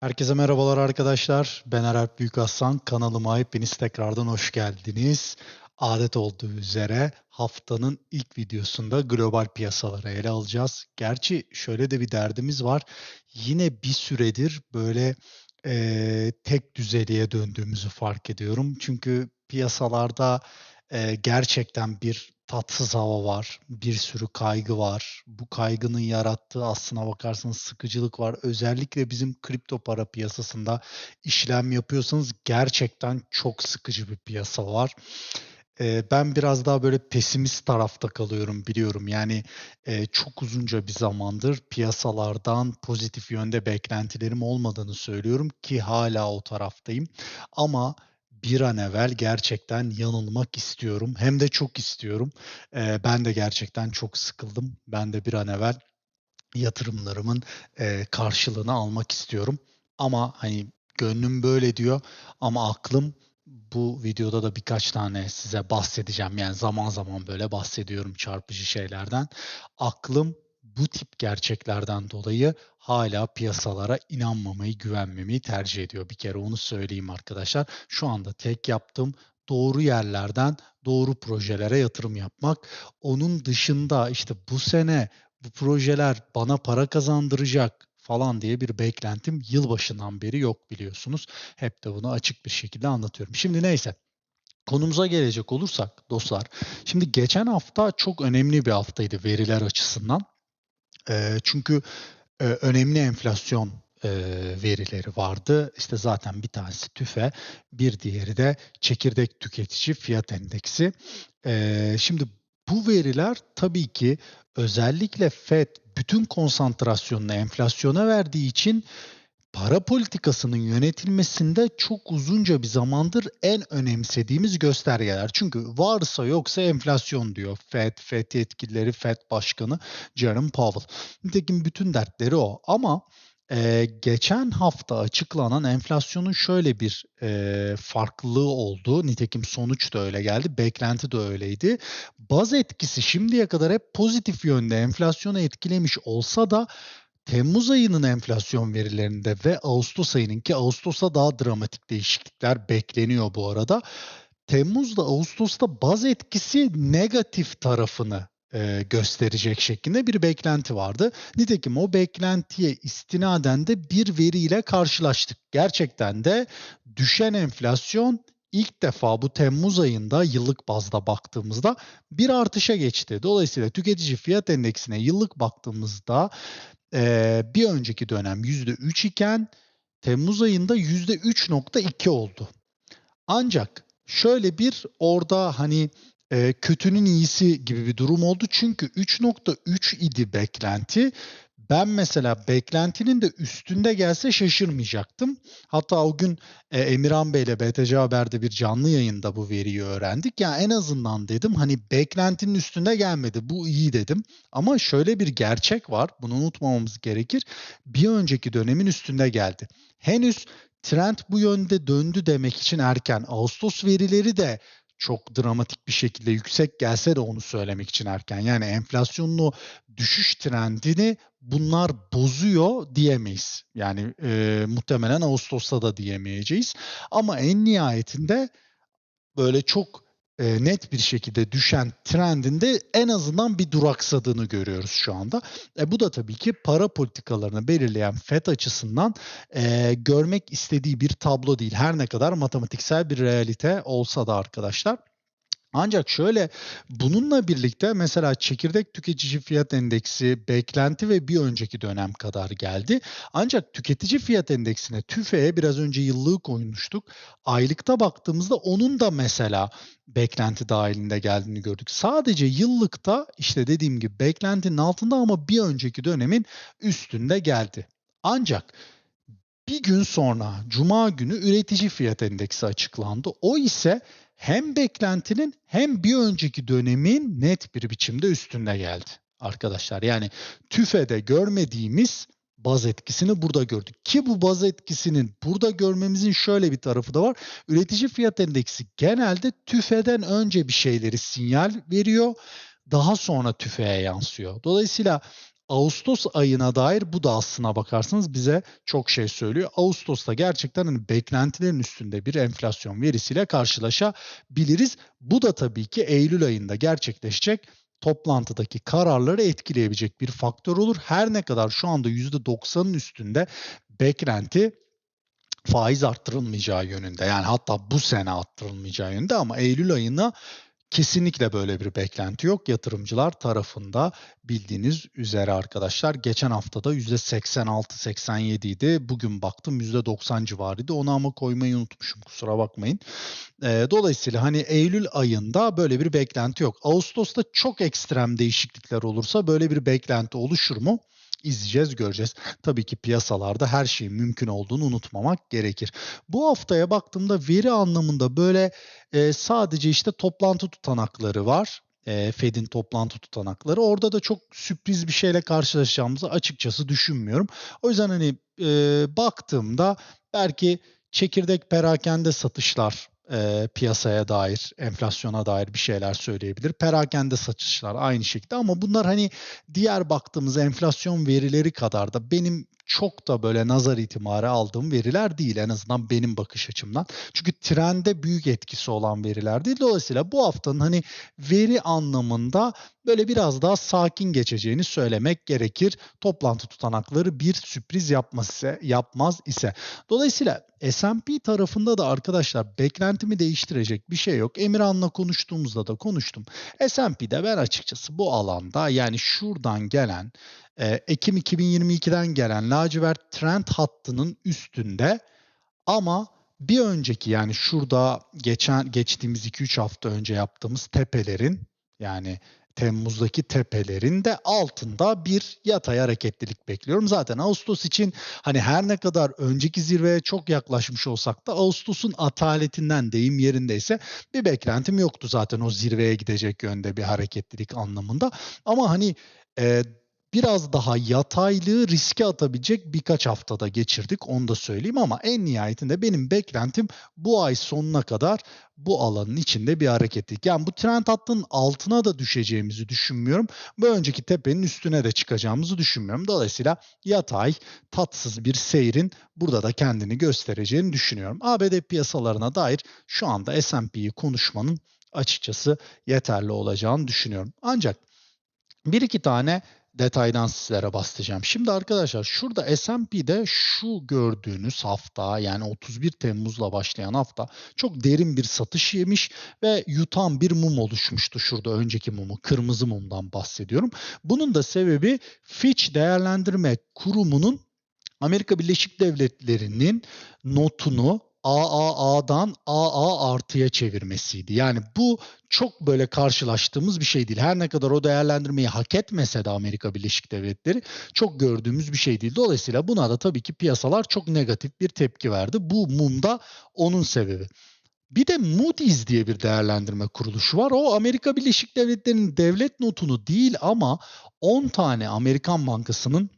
Herkese merhabalar arkadaşlar. Ben Eralp Büyükaslan. Kanalıma hepiniz tekrardan hoş geldiniz. Adet olduğu üzere haftanın ilk videosunda global piyasaları ele alacağız. Gerçi şöyle de bir derdimiz var. Yine bir süredir böyle eee, tek düzeliğe döndüğümüzü fark ediyorum. Çünkü piyasalarda eee, gerçekten bir tatsız hava var. Bir sürü kaygı var. Bu kaygının yarattığı aslına bakarsanız sıkıcılık var. Özellikle bizim kripto para piyasasında işlem yapıyorsanız gerçekten çok sıkıcı bir piyasa var. Eee, ben biraz daha böyle pesimist tarafta kalıyorum biliyorum. Yani eee, çok uzunca bir zamandır piyasalardan pozitif yönde beklentilerim olmadığını söylüyorum ki hala o taraftayım. Ama bir an evvel gerçekten yanılmak istiyorum. Hem de çok istiyorum. Eee, ben de gerçekten çok sıkıldım. Ben de bir an evvel yatırımlarımın eee, karşılığını almak istiyorum. Ama hani gönlüm böyle diyor ama aklım bu videoda da birkaç tane size bahsedeceğim. Yani zaman zaman böyle bahsediyorum çarpıcı şeylerden. Aklım bu tip gerçeklerden dolayı hala piyasalara inanmamayı, güvenmemeyi tercih ediyor. Bir kere onu söyleyeyim arkadaşlar. Şu anda tek yaptığım doğru yerlerden doğru projelere yatırım yapmak. Onun dışında işte bu sene bu projeler bana para kazandıracak falan diye bir beklentim yılbaşından beri yok biliyorsunuz. Hep de bunu açık bir şekilde anlatıyorum. Şimdi neyse. Konumuza gelecek olursak dostlar. Şimdi geçen hafta çok önemli bir haftaydı veriler açısından. Eee, çünkü eee, önemli enflasyon eee, verileri vardı. İşte zaten bir tanesi TÜFE, bir diğeri de çekirdek tüketici fiyat endeksi. Eee, şimdi bu veriler tabii ki özellikle FED bütün konsantrasyonunu enflasyona verdiği için para politikasının yönetilmesinde çok uzunca bir zamandır en önemsediğimiz göstergeler. Çünkü varsa yoksa enflasyon diyor FED, FED yetkilileri, FED Başkanı Jerome Powell. Nitekim bütün dertleri o. Ama e, geçen hafta açıklanan enflasyonun şöyle bir e, farklılığı oldu. Nitekim sonuç da öyle geldi, beklenti de öyleydi. Baz etkisi şimdiye kadar hep pozitif yönde enflasyonu etkilemiş olsa da Temmuz ayının enflasyon verilerinde ve Ağustos ayının ki Ağustos'a daha dramatik değişiklikler bekleniyor bu arada. Temmuz'da Ağustos'ta baz etkisi negatif tarafını e, gösterecek şeklinde bir beklenti vardı. Nitekim o beklentiye istinaden de bir veriyle karşılaştık. Gerçekten de düşen enflasyon ilk defa bu Temmuz ayında yıllık bazda baktığımızda bir artışa geçti. Dolayısıyla tüketici fiyat endeksine yıllık baktığımızda e, bir önceki dönem %3 iken Temmuz ayında %3.2 oldu. Ancak şöyle bir orada hani e, kötünün iyisi gibi bir durum oldu. Çünkü 3.3 idi beklenti. Ben mesela beklentinin de üstünde gelse şaşırmayacaktım. Hatta o gün e, Emirhan Bey ile BTC Haber'de bir canlı yayında bu veriyi öğrendik. Ya yani en azından dedim hani beklentinin üstünde gelmedi. Bu iyi dedim. Ama şöyle bir gerçek var. Bunu unutmamamız gerekir. Bir önceki dönemin üstünde geldi. Henüz trend bu yönde döndü demek için erken. Ağustos verileri de çok dramatik bir şekilde yüksek gelse de onu söylemek için erken. Yani enflasyonun o düşüş trendini bunlar bozuyor diyemeyiz. Yani e, muhtemelen Ağustos'ta da diyemeyeceğiz. Ama en nihayetinde böyle çok e, net bir şekilde düşen trendinde en azından bir duraksadığını görüyoruz şu anda. E, bu da tabii ki para politikalarını belirleyen FED açısından e, görmek istediği bir tablo değil. Her ne kadar matematiksel bir realite olsa da arkadaşlar. Ancak şöyle bununla birlikte mesela çekirdek tüketici fiyat endeksi beklenti ve bir önceki dönem kadar geldi. Ancak tüketici fiyat endeksine TÜFE'ye biraz önce yıllığı koymuştuk. Aylıkta baktığımızda onun da mesela beklenti dahilinde geldiğini gördük. Sadece yıllıkta işte dediğim gibi beklentinin altında ama bir önceki dönemin üstünde geldi. Ancak bir gün sonra Cuma günü üretici fiyat endeksi açıklandı. O ise hem beklentinin hem bir önceki dönemin net bir biçimde üstünde geldi arkadaşlar. Yani TÜFE'de görmediğimiz baz etkisini burada gördük. Ki bu baz etkisinin burada görmemizin şöyle bir tarafı da var. Üretici fiyat endeksi genelde TÜFE'den önce bir şeyleri sinyal veriyor. Daha sonra TÜFE'ye yansıyor. Dolayısıyla Ağustos ayına dair bu da aslına bakarsanız bize çok şey söylüyor. Ağustos'ta gerçekten hani beklentilerin üstünde bir enflasyon verisiyle karşılaşabiliriz. Bu da tabii ki Eylül ayında gerçekleşecek toplantıdaki kararları etkileyebilecek bir faktör olur. Her ne kadar şu anda %90'ın üstünde beklenti faiz arttırılmayacağı yönünde. Yani hatta bu sene arttırılmayacağı yönünde ama Eylül ayına Kesinlikle böyle bir beklenti yok yatırımcılar tarafında bildiğiniz üzere arkadaşlar. Geçen haftada %86-87 idi. Bugün baktım %90 civarıydı. Onu ama koymayı unutmuşum kusura bakmayın. E, dolayısıyla hani Eylül ayında böyle bir beklenti yok. Ağustos'ta çok ekstrem değişiklikler olursa böyle bir beklenti oluşur mu? İzleyeceğiz, göreceğiz. Tabii ki piyasalarda her şeyin mümkün olduğunu unutmamak gerekir. Bu haftaya baktığımda veri anlamında böyle e, sadece işte toplantı tutanakları var. E, Fed'in toplantı tutanakları. Orada da çok sürpriz bir şeyle karşılaşacağımızı açıkçası düşünmüyorum. O yüzden hani e, baktığımda belki çekirdek perakende satışlar e, piyasaya dair, enflasyona dair bir şeyler söyleyebilir. Perakende satışlar aynı şekilde ama bunlar hani diğer baktığımız enflasyon verileri kadar da benim çok da böyle nazar itibarı aldığım veriler değil en azından benim bakış açımdan. Çünkü trende büyük etkisi olan veriler değil. Dolayısıyla bu haftanın hani veri anlamında böyle biraz daha sakin geçeceğini söylemek gerekir. Toplantı tutanakları bir sürpriz yapmaz ise, yapmaz ise. Dolayısıyla S&P tarafında da arkadaşlar beklentimi değiştirecek bir şey yok. Emirhan'la konuştuğumuzda da konuştum. S&P'de ben açıkçası bu alanda yani şuradan gelen Ekim 2022'den gelen lacivert trend hattının üstünde ama bir önceki yani şurada geçen geçtiğimiz 2-3 hafta önce yaptığımız tepelerin yani Temmuz'daki tepelerin de altında bir yatay hareketlilik bekliyorum. Zaten Ağustos için hani her ne kadar önceki zirveye çok yaklaşmış olsak da Ağustos'un ataletinden deyim yerindeyse bir beklentim yoktu zaten o zirveye gidecek yönde bir hareketlilik anlamında. Ama hani e, biraz daha yataylığı riske atabilecek birkaç haftada geçirdik onu da söyleyeyim ama en nihayetinde benim beklentim bu ay sonuna kadar bu alanın içinde bir hareketlik. Yani bu trend hattının altına da düşeceğimizi düşünmüyorum. Bu önceki tepenin üstüne de çıkacağımızı düşünmüyorum. Dolayısıyla yatay, tatsız bir seyrin burada da kendini göstereceğini düşünüyorum. ABD piyasalarına dair şu anda S&P'yi konuşmanın açıkçası yeterli olacağını düşünüyorum. Ancak bir iki tane detaydan sizlere bahsedeceğim. Şimdi arkadaşlar şurada S&P'de şu gördüğünüz hafta yani 31 Temmuz'la başlayan hafta çok derin bir satış yemiş ve yutan bir mum oluşmuştu şurada önceki mumu kırmızı mumdan bahsediyorum. Bunun da sebebi Fitch değerlendirme kurumunun Amerika Birleşik Devletleri'nin notunu AAA'dan AA artıya çevirmesiydi. Yani bu çok böyle karşılaştığımız bir şey değil. Her ne kadar o değerlendirmeyi hak etmese de Amerika Birleşik Devletleri çok gördüğümüz bir şey değil. Dolayısıyla buna da tabii ki piyasalar çok negatif bir tepki verdi. Bu mumda onun sebebi. Bir de Moody's diye bir değerlendirme kuruluşu var. O Amerika Birleşik Devletleri'nin devlet notunu değil ama 10 tane Amerikan bankasının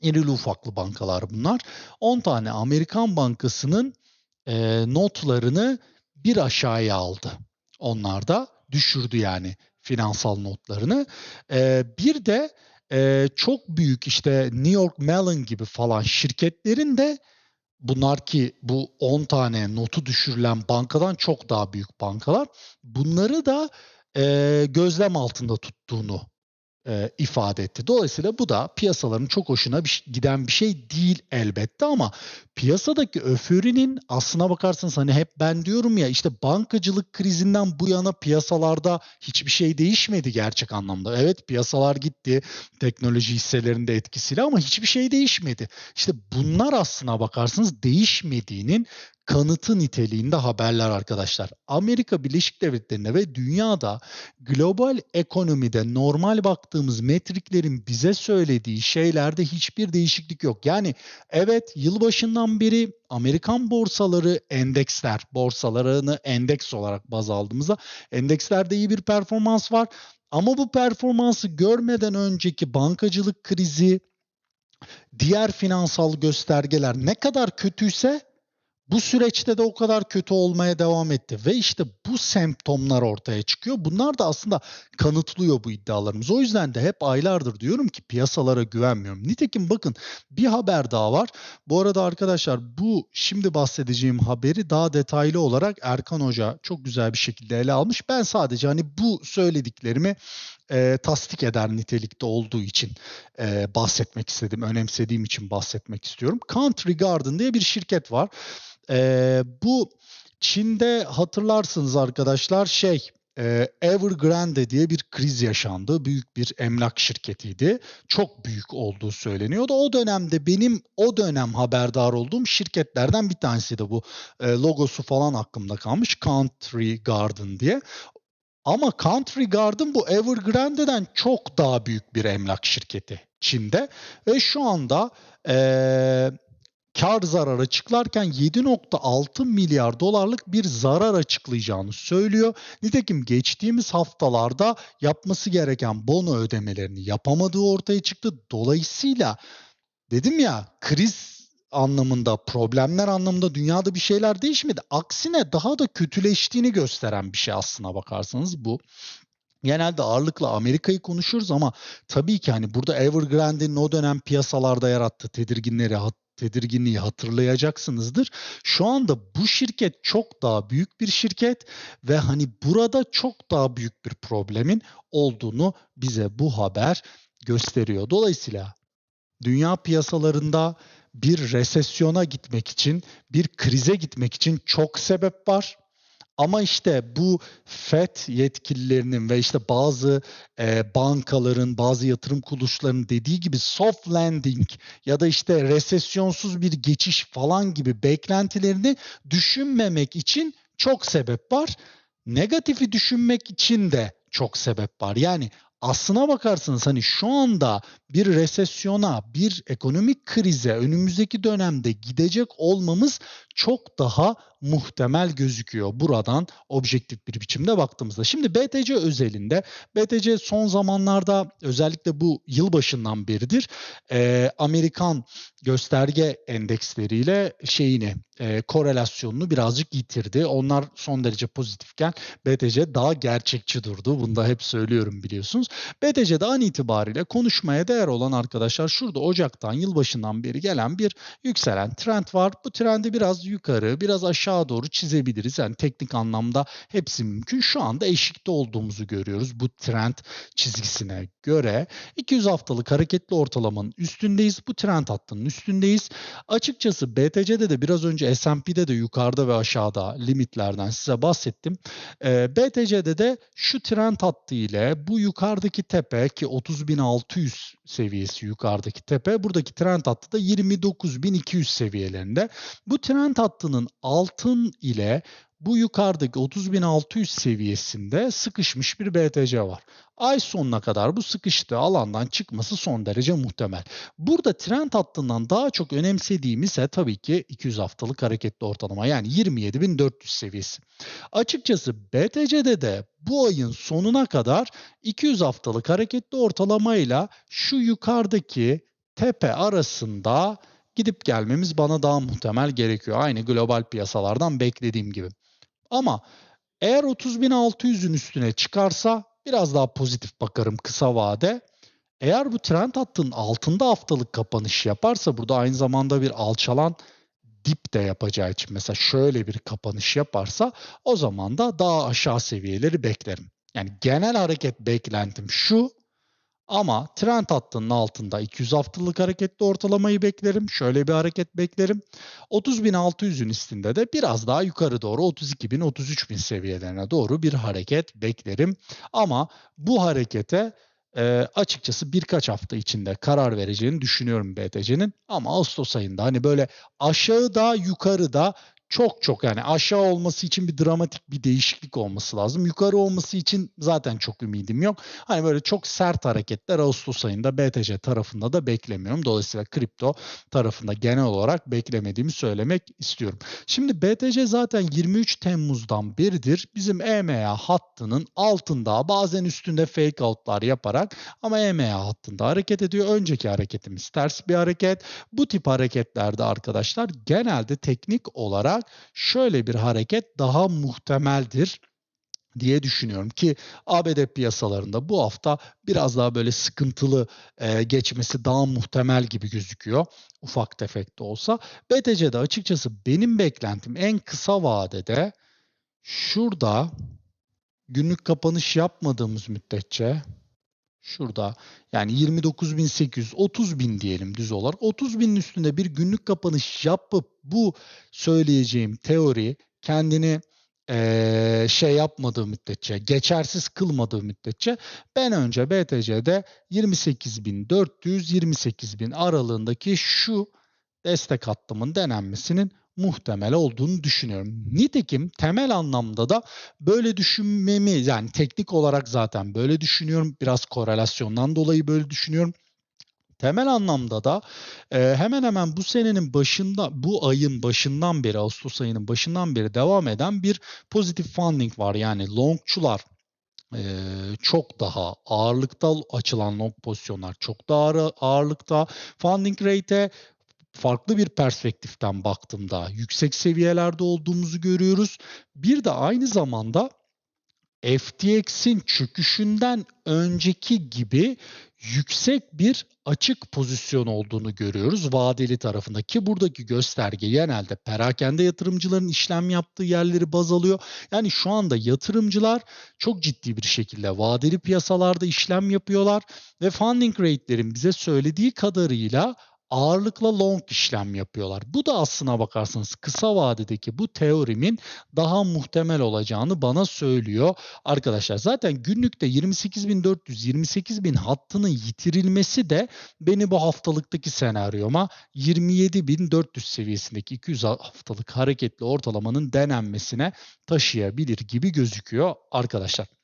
irili ufaklı bankalar bunlar. 10 tane Amerikan bankasının e, notlarını bir aşağıya aldı. Onlar da düşürdü yani finansal notlarını. E, bir de e, çok büyük işte New York Mellon gibi falan şirketlerin de bunlar ki bu 10 tane notu düşürülen bankadan çok daha büyük bankalar bunları da e, gözlem altında tuttuğunu e, ifade etti. Dolayısıyla bu da piyasaların çok hoşuna bir, giden bir şey değil elbette ama piyasadaki öfürinin aslına bakarsanız hani hep ben diyorum ya işte bankacılık krizinden bu yana piyasalarda hiçbir şey değişmedi gerçek anlamda. Evet piyasalar gitti teknoloji hisselerinde etkisiyle ama hiçbir şey değişmedi. İşte bunlar aslına bakarsanız değişmediğinin kanıtı niteliğinde haberler arkadaşlar. Amerika Birleşik Devletleri'nde ve dünyada global ekonomide normal baktığımız metriklerin bize söylediği şeylerde hiçbir değişiklik yok. Yani evet yılbaşından beri Amerikan borsaları endeksler, borsalarını endeks olarak baz aldığımızda endekslerde iyi bir performans var. Ama bu performansı görmeden önceki bankacılık krizi, diğer finansal göstergeler ne kadar kötüyse Bu süreçte de o kadar kötü olmaya devam etti ve işte bu semptomlar ortaya çıkıyor. Bunlar da aslında kanıtlıyor bu iddialarımız. O yüzden de hep aylardır diyorum ki piyasalara güvenmiyorum. Nitekim bakın bir haber daha var. Bu arada arkadaşlar bu şimdi bahsedeceğim haberi daha detaylı olarak Erkan Hoca çok güzel bir şekilde ele almış. Ben sadece hani bu söylediklerimi e, tasdik eder nitelikte olduğu için e, bahsetmek istedim. Önemsediğim için bahsetmek istiyorum. Country Garden diye bir şirket var. E, bu Çin'de hatırlarsınız arkadaşlar şey e, Evergrande diye bir kriz yaşandı. Büyük bir emlak şirketiydi. Çok büyük olduğu söyleniyordu. O dönemde benim o dönem haberdar olduğum şirketlerden bir tanesi de bu. E, logosu falan aklımda kalmış. Country Garden diye. Ama Country Garden bu Evergrande'den çok daha büyük bir emlak şirketi Çin'de. Ve şu anda ee, kar zarar açıklarken 7.6 milyar dolarlık bir zarar açıklayacağını söylüyor. Nitekim geçtiğimiz haftalarda yapması gereken bono ödemelerini yapamadığı ortaya çıktı. Dolayısıyla dedim ya kriz anlamında, problemler anlamında dünyada bir şeyler değişmedi. Aksine daha da kötüleştiğini gösteren bir şey aslına bakarsanız bu. Genelde ağırlıkla Amerika'yı konuşuruz ama tabii ki hani burada Evergrande'in o dönem piyasalarda yarattığı tedirginleri tedirginliği hatırlayacaksınızdır. Şu anda bu şirket çok daha büyük bir şirket ve hani burada çok daha büyük bir problemin olduğunu bize bu haber gösteriyor. Dolayısıyla dünya piyasalarında bir resesyona gitmek için, bir krize gitmek için çok sebep var. Ama işte bu FED yetkililerinin ve işte bazı e, bankaların, bazı yatırım kuruluşlarının dediği gibi soft landing ya da işte resesyonsuz bir geçiş falan gibi beklentilerini düşünmemek için çok sebep var. Negatifi düşünmek için de çok sebep var. Yani aslına bakarsanız hani şu anda bir resesyona, bir ekonomik krize önümüzdeki dönemde gidecek olmamız çok daha muhtemel gözüküyor buradan objektif bir biçimde baktığımızda. Şimdi BTC özelinde BTC son zamanlarda özellikle bu yılbaşından beridir e, Amerikan gösterge endeksleriyle şeyini e, korelasyonunu birazcık yitirdi. Onlar son derece pozitifken BTC daha gerçekçi durdu. Bunu da hep söylüyorum biliyorsunuz. BTC'de an itibariyle konuşmaya değer olan arkadaşlar şurada Ocak'tan yılbaşından beri gelen bir yükselen trend var. Bu trendi biraz yukarı biraz aşağı doğru çizebiliriz. Yani teknik anlamda hepsi mümkün. Şu anda eşikte olduğumuzu görüyoruz bu trend çizgisine göre. 200 haftalık hareketli ortalamanın üstündeyiz. Bu trend hattının üstündeyiz. Açıkçası BTC'de de biraz önce S&P'de de yukarıda ve aşağıda limitlerden size bahsettim. E, BTC'de de şu trend hattı ile bu yukarıdaki tepe ki 30.600 seviyesi yukarıdaki tepe. Buradaki trend hattı da 29.200 seviyelerinde. Bu trend hattının altın ile bu yukarıdaki 30.600 seviyesinde sıkışmış bir BTC var. Ay sonuna kadar bu sıkıştığı alandan çıkması son derece muhtemel. Burada trend hattından daha çok önemsediğimiz ise tabii ki 200 haftalık hareketli ortalama yani 27.400 seviyesi. Açıkçası BTC'de de bu ayın sonuna kadar 200 haftalık hareketli ortalamayla şu yukarıdaki tepe arasında gidip gelmemiz bana daha muhtemel gerekiyor. Aynı global piyasalardan beklediğim gibi. Ama eğer 30.600'ün üstüne çıkarsa biraz daha pozitif bakarım kısa vade. Eğer bu trend hattının altında haftalık kapanış yaparsa burada aynı zamanda bir alçalan dip de yapacağı için mesela şöyle bir kapanış yaparsa o zaman da daha aşağı seviyeleri beklerim. Yani genel hareket beklentim şu ama trend hattının altında 200 haftalık hareketli ortalamayı beklerim. Şöyle bir hareket beklerim. 30.600'ün üstünde de biraz daha yukarı doğru 32.000 33.000 seviyelerine doğru bir hareket beklerim. Ama bu harekete e, açıkçası birkaç hafta içinde karar vereceğini düşünüyorum BTC'nin. Ama Ağustos ayında hani böyle aşağıda yukarıda çok çok yani aşağı olması için bir dramatik bir değişiklik olması lazım. Yukarı olması için zaten çok ümidim yok. Hani böyle çok sert hareketler Ağustos ayında BTC tarafında da beklemiyorum. Dolayısıyla kripto tarafında genel olarak beklemediğimi söylemek istiyorum. Şimdi BTC zaten 23 Temmuz'dan beridir bizim EMA hattının altında bazen üstünde fake out'lar yaparak ama EMA hattında hareket ediyor. Önceki hareketimiz ters bir hareket. Bu tip hareketlerde arkadaşlar genelde teknik olarak olarak şöyle bir hareket daha muhtemeldir diye düşünüyorum ki ABD piyasalarında bu hafta biraz daha böyle sıkıntılı e, geçmesi daha muhtemel gibi gözüküyor. Ufak tefek de olsa. BTC'de açıkçası benim beklentim en kısa vadede şurada günlük kapanış yapmadığımız müddetçe şurada. Yani 29.800 30.000 diyelim düz olarak. 30.000'in üstünde bir günlük kapanış yapıp bu söyleyeceğim teori kendini ee, şey yapmadığı müddetçe, geçersiz kılmadığı müddetçe ben önce BTC'de 28.400 28.000 aralığındaki şu destek hattımın denenmesinin muhtemel olduğunu düşünüyorum. Nitekim temel anlamda da böyle düşünmemi yani teknik olarak zaten böyle düşünüyorum. Biraz korelasyondan dolayı böyle düşünüyorum. Temel anlamda da e, hemen hemen bu senenin başında, bu ayın başından beri, Ağustos ayının başından beri devam eden bir pozitif funding var. Yani longçular e, çok daha ağırlıkta açılan long pozisyonlar çok daha ağırlıkta. Funding rate'e farklı bir perspektiften baktığımda yüksek seviyelerde olduğumuzu görüyoruz. Bir de aynı zamanda FTX'in çöküşünden önceki gibi yüksek bir açık pozisyon olduğunu görüyoruz vadeli tarafında ki buradaki gösterge genelde perakende yatırımcıların işlem yaptığı yerleri baz alıyor. Yani şu anda yatırımcılar çok ciddi bir şekilde vadeli piyasalarda işlem yapıyorlar ve funding rate'lerin bize söylediği kadarıyla ağırlıkla long işlem yapıyorlar. Bu da aslına bakarsanız kısa vadedeki bu teorimin daha muhtemel olacağını bana söylüyor. Arkadaşlar zaten günlükte 28.400 28.000 hattının yitirilmesi de beni bu haftalıktaki senaryoma 27.400 seviyesindeki 200 haftalık hareketli ortalamanın denenmesine taşıyabilir gibi gözüküyor arkadaşlar.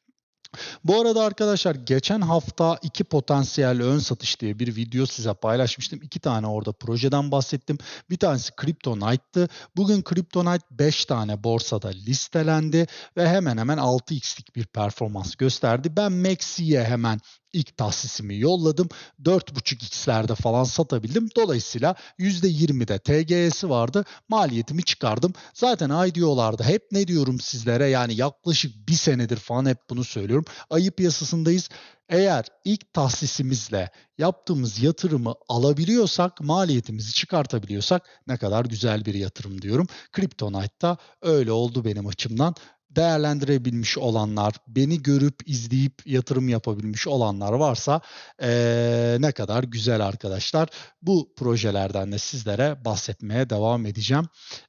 Bu arada arkadaşlar geçen hafta iki potansiyel ön satış diye bir video size paylaşmıştım. İki tane orada projeden bahsettim. Bir tanesi Kryptonite'tı. Bugün Kryptonite 5 tane borsada listelendi ve hemen hemen 6x'lik bir performans gösterdi. Ben Maxi'ye hemen ilk tahsisimi yolladım. 4.5x'lerde falan satabildim. Dolayısıyla %20'de TGS'i vardı. Maliyetimi çıkardım. Zaten IDO'larda hep ne diyorum sizlere yani yaklaşık bir senedir falan hep bunu söylüyorum. Ayı piyasasındayız. Eğer ilk tahsisimizle yaptığımız yatırımı alabiliyorsak, maliyetimizi çıkartabiliyorsak ne kadar güzel bir yatırım diyorum. Kryptonite'da öyle oldu benim açımdan değerlendirebilmiş olanlar, beni görüp izleyip yatırım yapabilmiş olanlar varsa ee, ne kadar güzel arkadaşlar. Bu projelerden de sizlere bahsetmeye devam edeceğim.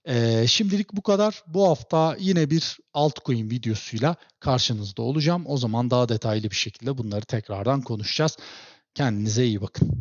E, şimdilik bu kadar. Bu hafta yine bir altcoin videosuyla karşınızda olacağım. O zaman daha detaylı bir şekilde bunları tekrardan konuşacağız. Kendinize iyi bakın.